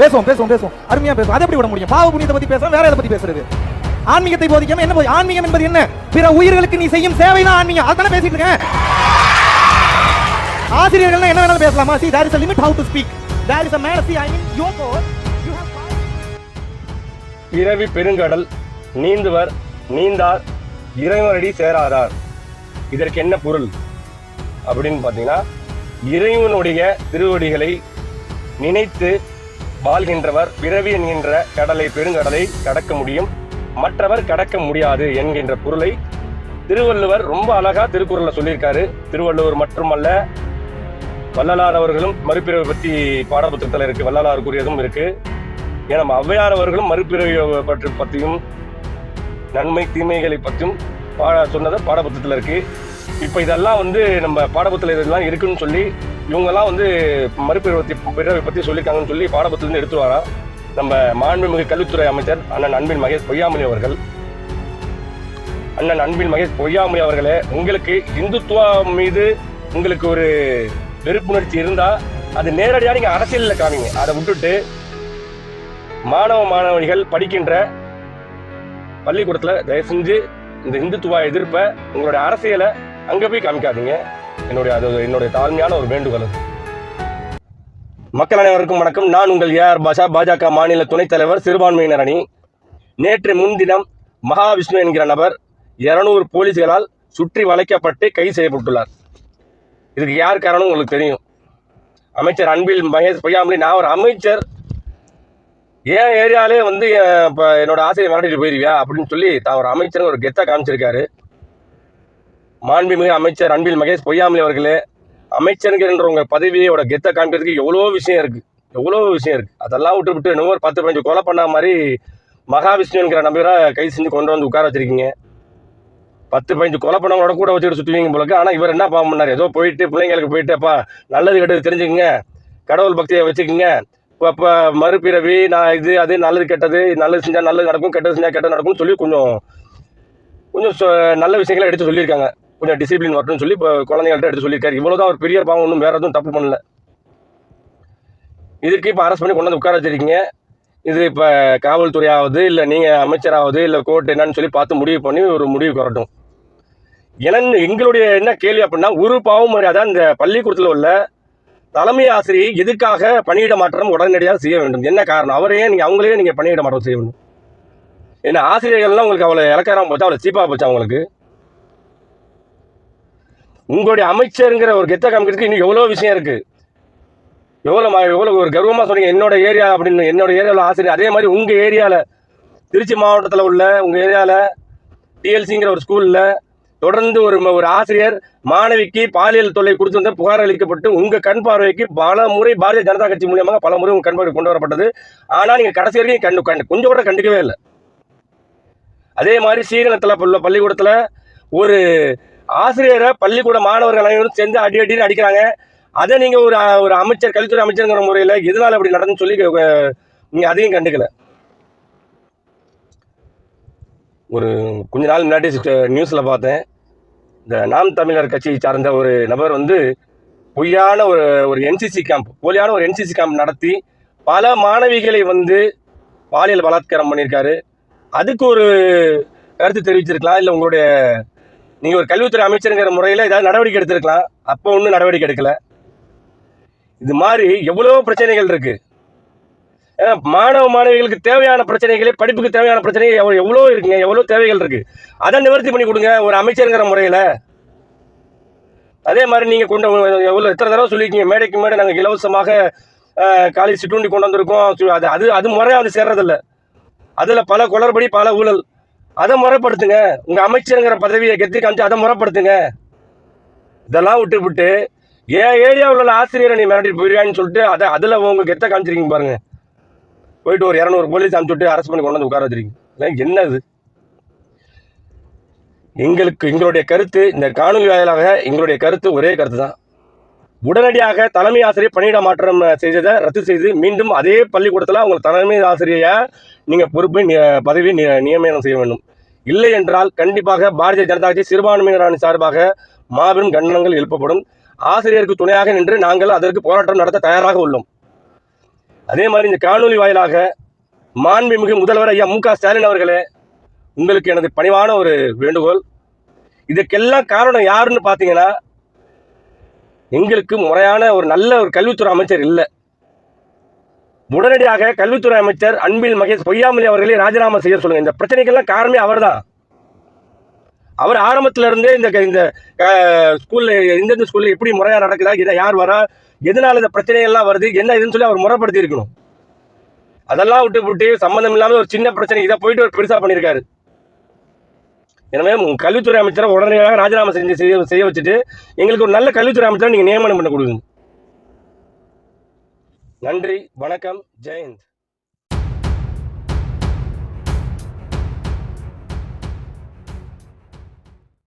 பேசுவோம் பேசுவோம் பேசுவோம். அருமையா பேசுவோம். அதை எப்படி விட முடியும்? பாவ புண்ணியத்தை பத்தி பேசுறோம் வேற எதை பத்தி பேசுறது? ஆன்மீகத்தை போதிக்காம என்ன ஆன்மீகம் என்பது என்ன? பிற உயிர்களுக்கு நீ செய்யும் சேவை தான் ஆன்மீகம். அதானே பேசிட்டு இருக்கேன். ஆசிரியர்கள் என்ன வேணாலும் பேசலாமா? See there is a limit how to speak there is a man see I mean your core இரவி பெருங்கடல் நீந்துவர் நீந்தார் இறைவனடி சேராதார். இதற்கு என்ன பொருள்? அப்படின்னு பார்த்தீங்கன்னா இறைவனுடைய திருவடிகளை நினைத்து வாழ்கின்றவர் பிறவி என்கின்ற கடலை பெருங்கடலை கடக்க முடியும். மற்றவர் கடக்க முடியாது என்கின்ற பொருளை திருவள்ளுவர் ரொம்ப அழகா திருக்குறள்ல சொல்லியிருக்காரு. திருவள்ளுவர் மட்டுமல்ல வள்ளலார் அவர்களும் மறுபிறவை பற்றி பாடப்புத்தகத்தில் இருக்கு. வள்ளலார் கூறியதும் இருக்கு. ஏன்னா ஔவையார் அவர்களும் மறுபிறவை பற்றி பற்றியும் நன்மை தீமைகளை பற்றியும் பாட சொன்னது பாடப்புத்தகத்தில் இருக்கு. இப்போ இதெல்லாம் வந்து நம்ம பாடப்புத்தகத்தில் இதெல்லாம் இருக்குன்னு சொல்லி இவங்கெல்லாம் வந்து மறுபிறவை பிறவை பற்றி சொல்லியிருக்காங்கன்னு சொல்லி பாடபத்திலிருந்து எடுத்து வரா நம்ம மாண்புமிகு கல்வித்துறை அமைச்சர் அண்ணன் அன்பின் மகேஷ் பொய்யாமொழி அவர்கள். அண்ணன் அன்பின் மகேஷ் பொய்யாமொழி அவர்களே உங்களுக்கு இந்துத்துவா மீது உங்களுக்கு ஒரு வெறுப்புணர்ச்சி இருந்தா அது நேரடியாக நீங்க அரசியலில் காமிங்க. அதை விட்டுட்டு மாணவ மாணவிகள் படிக்கின்ற பள்ளிக்கூடத்தில் தயவு செஞ்சு இந்த இந்துத்துவ எதிர்ப்பை உங்களுடைய அரசியலை அங்கே போய் காமிக்காதீங்க. என்னுடைய அது என்னுடைய தாழ்மையான ஒரு வேண்டுகோள் மக்கள் அனைவருக்கும் வணக்கம். நான் உங்கள் ஏஆர் பாஷா பாஜக மாநில துணைத் தலைவர் சிறுபான்மையினர் அணி. நேற்று முன்தினம் மகாவிஷ்ணு என்கிற நபர் இருநூறு போலீஸ்களால் சுற்றி வளைக்கப்பட்டு கைது செய்யப்பட்டுள்ளார். இதுக்கு யார் காரணம் உங்களுக்கு தெரியும். அமைச்சர் அன்பில் மகேஷ் பொய்யாமலி நான் ஒரு அமைச்சர். ஏன் ஏரியாலே வந்து இப்போ என்னோட ஆசையை மிரட்டிட்டு போயிருவியா அப்படின்னு சொல்லி தான் ஒரு அமைச்சர் ஒரு கெத்தாக காமிச்சிருக்காரு. மாண்புமிகு அமைச்சர் அன்பில் மகேஷ் பொய்யாமலி அவர்களே அமைச்சருங்கிற உங்கள் பதவியோட கெத்தை காண்பதற்கு எவ்வளோ விஷயம் இருக்குது எவ்வளோ விஷயம் இருக்குது அதெல்லாம் விட்டு விட்டு இன்னும் ஒரு பத்து பதினஞ்சு கொலை பண்ண மாதிரி மகாவிஷ்ணுங்கிற நம்பரை கை செஞ்சு கொண்டு வந்து உட்கார வச்சுருக்கீங்க. பத்து பதினஞ்சு கொலை பண்ணவங்களோட கூட வச்சுட்டு சுற்றுவீங்க போலக்கு ஆனால் இவர் என்ன பாவம் பண்ணார்? ஏதோ போயிட்டு பிள்ளைங்களுக்கு போயிட்டேப்பா நல்லது கெட்டது தெரிஞ்சுக்கங்க. கடவுள் பக்தியை வச்சுக்கோங்க. இப்போ இப்போ மறுபிறவி நான் இது அது நல்லது கெட்டது நல்லது செஞ்சால் நல்லது நடக்கும் கெட்டது செஞ்சால் கெட்டது நடக்கும்னு சொல்லி கொஞ்சம் கொஞ்சம் நல்ல விஷயங்களை எடுத்து சொல்லியிருக்காங்க. கொஞ்சம் டிசிப்ளின் வரணும்னு சொல்லி இப்போ குழந்தைங்கள்ட்ட எடுத்து சொல்லியிருக்காரு. இவ்வளோதான் ஒரு பெரிய பாவம் ஒன்றும் வேறு எதுவும் தப்பு பண்ணல. இதுக்கு இப்போ அரெஸ்ட் பண்ணி கொண்டு வந்து உட்கார வச்சிருக்கீங்க. இது இப்போ காவல்துறையாவது இல்லை நீங்கள் அமைச்சராவது இல்லை கோர்ட் என்னன்னு சொல்லி பார்த்து முடிவு பண்ணி ஒரு முடிவு வரட்டும். எனக்கு எங்களுடைய என்ன கேள்வி அப்படின்னா ஒரு பாவம் அதான் இந்த பள்ளிக்கூடத்தில் உள்ள தலைமை ஆசிரியை எதுக்காக பணியிட மாற்றம் உடனடியாக செய்ய வேண்டும்? என்ன காரணம்? அவரையே நீங்கள் அவங்களே நீங்கள் பணியிட மாற்றம் செய்ய வேண்டும். ஏன்னா ஆசிரியர்கள்லாம் உங்களுக்கு அவ்வளோ இலக்காரம் போச்சு அவ்வளோ சீப்பாக போச்சு அவங்களுக்கு உங்களுடைய அமைச்சருங்கிற ஒரு கெத்த காமிக்கிறதுக்கு இன்னும் எவ்வளோ விஷயம் இருக்குது எவ்வளோ மா- எவ்வளோ ஒரு கர்வமாக சொன்னீங்க என்னோட ஏரியா அப்படின்னு என்னோட ஏரியாவில் ஆசிரியர் அதே மாதிரி உங்கள் ஏரியாவில் திருச்சி மாவட்டத்தில் உள்ள உங்கள் ஏரியாவில் டிஎல்சிங்கிற ஒரு ஸ்கூலில் தொடர்ந்து ஒரு ஒரு ஆசிரியர் மாணவிக்கு பாலியல் தொல்லை கொடுத்து வந்த புகார் அளிக்கப்பட்டு உங்கள் கண் பார்வைக்கு பல முறை பாரதிய ஜனதா கட்சி மூலியமாக பல முறை உங்கள் கண் பார்வை கொண்டு வரப்பட்டது. ஆனால் நீங்கள் கடைசி வரைக்கும் கண்டு கண்டு கொஞ்சம் கூட கண்டுக்கவே இல்லை. அதே மாதிரி ஸ்ரீரங்கத்தில் உள்ள பள்ளிக்கூடத்தில் ஒரு ஆசிரியரை பள்ளிக்கூட மாணவர்கள் அனைவரும் சேர்ந்து அடி அடின்னு அடிக்கிறாங்க. அதை நீங்கள் ஒரு ஒரு அமைச்சர் கல்வித்துறை அமைச்சருங்கிற முறையில் எதனால அப்படி நடந்துன்னு சொல்லி நீங்கள் அதையும் கண்டுக்கல. ஒரு கொஞ்ச நாள் முன்னாடி நியூஸில் பார்த்தேன். இந்த நாம் தமிழர் கட்சியை சார்ந்த ஒரு நபர் வந்து பொய்யான ஒரு ஒரு என்சிசி கேம்ப் போலியான ஒரு என்சிசி கேம்ப் நடத்தி பல மாணவிகளை வந்து பாலியல் பலாத்காரம் பண்ணியிருக்காரு. அதுக்கு ஒரு கருத்து தெரிவிச்சிருக்கலாம் இல்லை உங்களுடைய நீங்கள் ஒரு கல்வித்துறை அமைச்சருங்கிற முறையில் ஏதாவது நடவடிக்கை எடுத்திருக்கலாம். அப்போ ஒன்றும் நடவடிக்கை எடுக்கல. இது மாதிரி எவ்வளோ பிரச்சனைகள் இருக்கு. ஏன்னா மாணவ மாணவிகளுக்கு தேவையான பிரச்சனைகளே படிப்புக்கு தேவையான பிரச்சனைகள் எவ்வளோ எவ்வளோ இருக்குங்க எவ்வளோ தேவைகள் இருக்கு. அதை நிவர்த்தி பண்ணி கொடுங்க ஒரு அமைச்சருங்கிற முறையில். அதே மாதிரி நீங்கள் கொண்டு எவ்வளோ எத்தனை தடவை சொல்லியிருக்கீங்க மேடைக்கு மேடை நாங்கள் இலவசமாக காலேஜ் சிற்றுண்டி கொண்டு வந்திருக்கோம். சு- அது அது அது முறையாக வந்து சேர்றதில்ல. அதில் பல குளறுபடி பல ஊழல். அதை முறைப்படுத்துங்க. உங்கள் அமைச்சருங்கிற பதவியை கெத்தி காமிச்சு அதை முறைப்படுத்துங்க. இதெல்லாம் விட்டு விட்டு என் ஏரியாவில் உள்ள ஆசிரியரை நீ மிரட்டிட்டு போயிருவான்னு சொல்லிட்டு அதை அதில் உங்கள் கெத்த காமிச்சிருக்கீங்க பாருங்கள் போயிட்டு ஒரு இரநூறு போலீஸ் அனுப்பிச்சுட்டு அரெஸ்ட் பண்ணி கொண்டு வந்து உட்கார வச்சிருக்கீங்க. என்ன இது எங்களுக்கு எங்களுடைய கருத்து இந்த காணொலி வாயிலாக எங்களுடைய கருத்து ஒரே கருத்து தான் உடனடியாக தலைமை ஆசிரியர் பணியிட மாற்றம் செய்ததை ரத்து செய்து மீண்டும் அதே பள்ளிக்கூடத்தில் அவங்க தலைமை ஆசிரியரை நீங்கள் பொறுப்பை பதவி நியமனம் செய்ய வேண்டும். இல்லை என்றால் கண்டிப்பாக பாரதிய ஜனதா கட்சி சிறுபான்மையினரான சார்பாக மாபெரும் கண்டனங்கள் எழுப்பப்படும். ஆசிரியருக்கு துணையாக நின்று நாங்கள் அதற்கு போராட்டம் நடத்த தயாராக உள்ளோம். அதே மாதிரி இந்த காணொலி வாயிலாக மாண்புமிகு முதல்வர் ஐயா மு க ஸ்டாலின் அவர்களே உங்களுக்கு எனது பணிவான ஒரு வேண்டுகோள். இதுக்கெல்லாம் காரணம் யாருன்னு பார்த்தீங்கன்னா எங்களுக்கு முறையான ஒரு நல்ல ஒரு கல்வித்துறை அமைச்சர் இல்லை. உடனடியாக கல்வித்துறை அமைச்சர் அன்பில் மகேஷ் பொய்யாமொழி அவர்களை ராஜினாமா செய்ய சொல்லுங்க. இந்த பிரச்சனைக்கெல்லாம் காரணமே அவர்தான். அவர் ஆரம்பத்திலிருந்தே இந்த இந்த ஸ்கூலில் ஸ்கூல்ல எந்தெந்த எப்படி முறையாக நடக்குதா இதை யார் வரா எதனால் இந்த பிரச்சனைகள்லாம் வருது என்ன இதுன்னு சொல்லி அவர் முறைப்படுத்தி இருக்கணும் அதெல்லாம் விட்டு விட்டு சம்மந்தம் இல்லாமல் ஒரு சின்ன பிரச்சனை இதை போயிட்டு ஒரு பெருசாக பண்ணியிருக்காரு. எனவே உங்கள் கல்வித்துறை அமைச்சரை உடனடியாக ராஜினாமா செஞ்சு செய்ய செய்ய வச்சுட்டு எங்களுக்கு ஒரு நல்ல கல்வித்துறை அமைச்சரை நீங்கள் நியமனம் பண்ண கொடுங்க. நன்றி வணக்கம் ஜெயந்த்